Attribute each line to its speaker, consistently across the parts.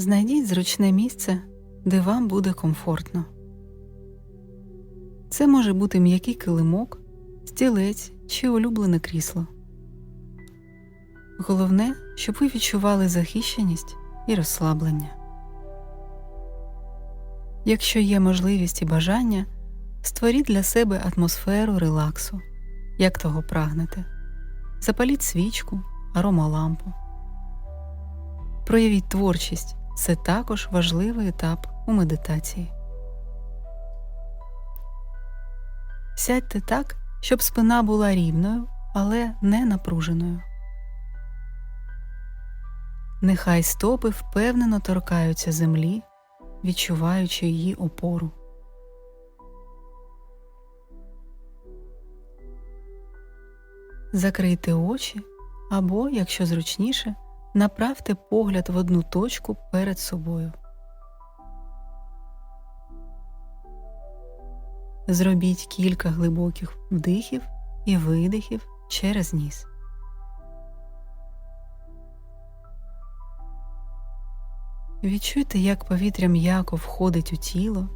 Speaker 1: Знайдіть зручне місце, де вам буде комфортно. Це може бути м'який килимок, стілець чи улюблене крісло. Головне, щоб ви відчували захищеність і розслаблення. Якщо є можливість і бажання, створіть для себе атмосферу релаксу, як того прагнете. Запаліть свічку, аромалампу. Проявіть творчість це також важливий етап у медитації. Сядьте так, щоб спина була рівною, але не напруженою. Нехай стопи впевнено торкаються землі, відчуваючи її опору. Закрийте очі або, якщо зручніше, направте погляд в одну точку перед собою. Зробіть кілька глибоких вдихів і видихів через ніс. Відчуйте, як повітря м'яко входить у тіло,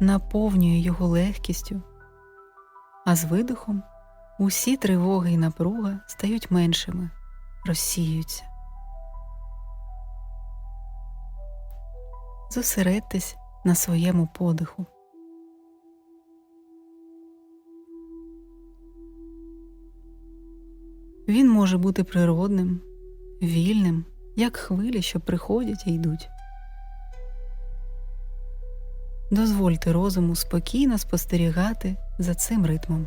Speaker 1: наповнює його легкістю, а з видихом усі тривоги і напруга стають меншими, розсіюються. Зосередьтесь на своєму подиху. Він може бути природним, вільним, як хвилі, що приходять і йдуть. Дозвольте розуму спокійно спостерігати за цим ритмом.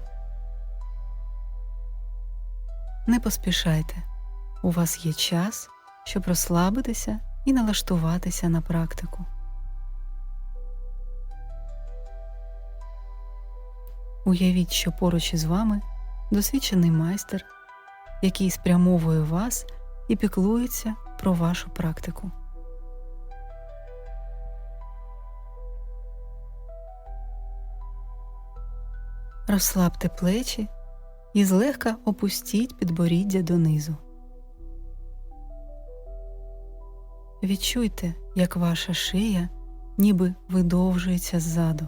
Speaker 1: Не поспішайте, у вас є час, щоб розслабитися і налаштуватися на практику. Уявіть, що поруч із вами досвідчений майстер, який спрямовує вас і піклується про вашу практику. Розслабте плечі і злегка опустіть підборіддя донизу. Відчуйте, як ваша шия ніби видовжується ззаду.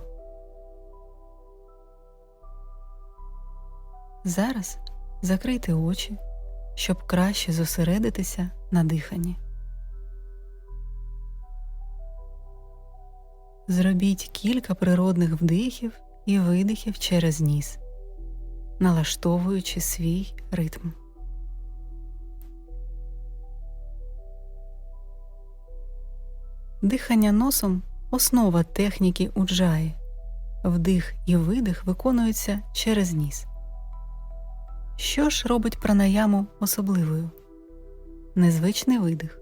Speaker 1: Зараз закрийте очі, щоб краще зосередитися на диханні. Зробіть кілька природних вдихів і видихів через ніс, налаштовуючи свій ритм. Дихання носом основа техніки уджаї. Вдих і видих виконуються через ніс. Що ж робить пранаяму особливою? Незвичний видих.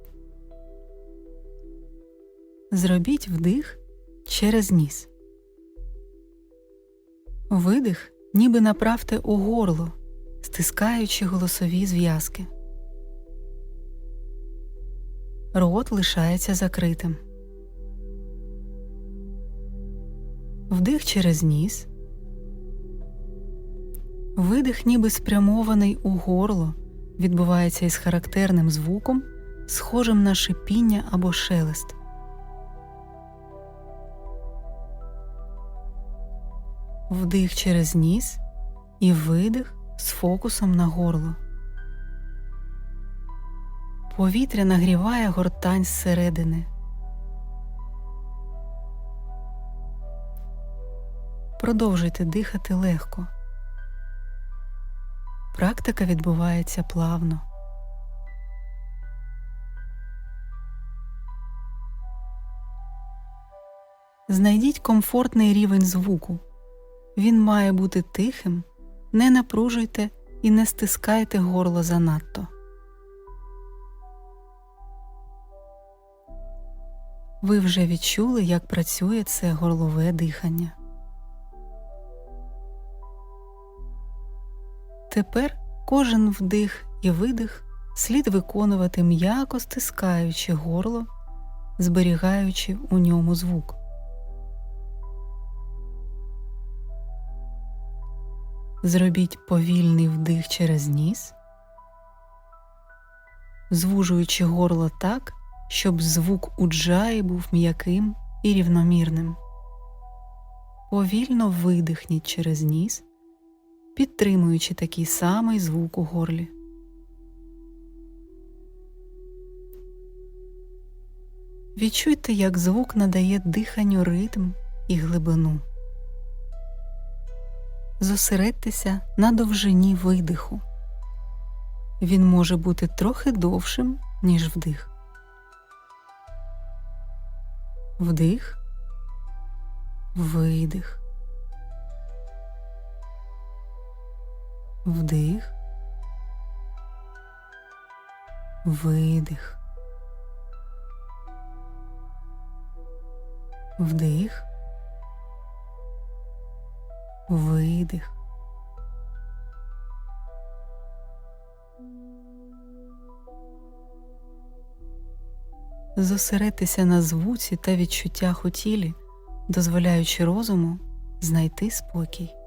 Speaker 1: Зробіть вдих через ніс. Видих ніби направте у горло, стискаючи голосові зв'язки. Рот лишається закритим. Вдих через ніс. Видих, ніби спрямований у горло, відбувається із характерним звуком, схожим на шипіння або шелест. Вдих через ніс і видих з фокусом на горло. Повітря нагріває гортань зсередини. Продовжуйте дихати легко. Практика відбувається плавно. Знайдіть комфортний рівень звуку. Він має бути тихим, не напружуйте і не стискайте горло занадто. Ви вже відчули, як працює це горлове дихання. Тепер кожен вдих і видих слід виконувати м'яко стискаючи горло, зберігаючи у ньому звук. Зробіть повільний вдих через ніс, звужуючи горло так, щоб звук уджаї був м'яким і рівномірним. Повільно видихніть через ніс, підтримуючи такий самий звук у горлі. Відчуйте, як звук надає диханню ритм і глибину. Зосередьтеся на довжині видиху. Він може бути трохи довшим, ніж вдих. Вдих, видих. Вдих, видих. Вдих, видих. Зосередьтеся на звуці та відчуттях у тілі, дозволяючи розуму знайти спокій.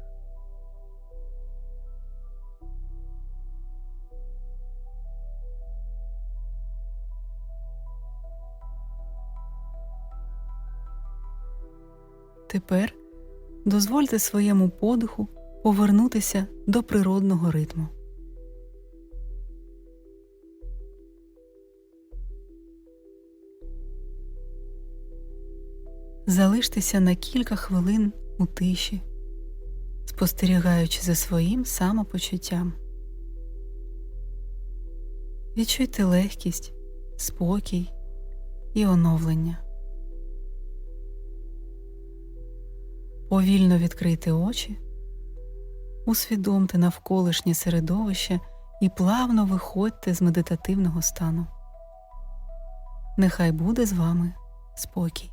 Speaker 1: Тепер дозвольте своєму подиху повернутися до природного ритму. Залиштеся на кілька хвилин у тиші, спостерігаючи за своїм самопочуттям. Відчуйте легкість, спокій і оновлення. Повільно відкрийте очі, усвідомте навколишнє середовище і плавно виходьте з медитативного стану. Нехай буде з вами спокій.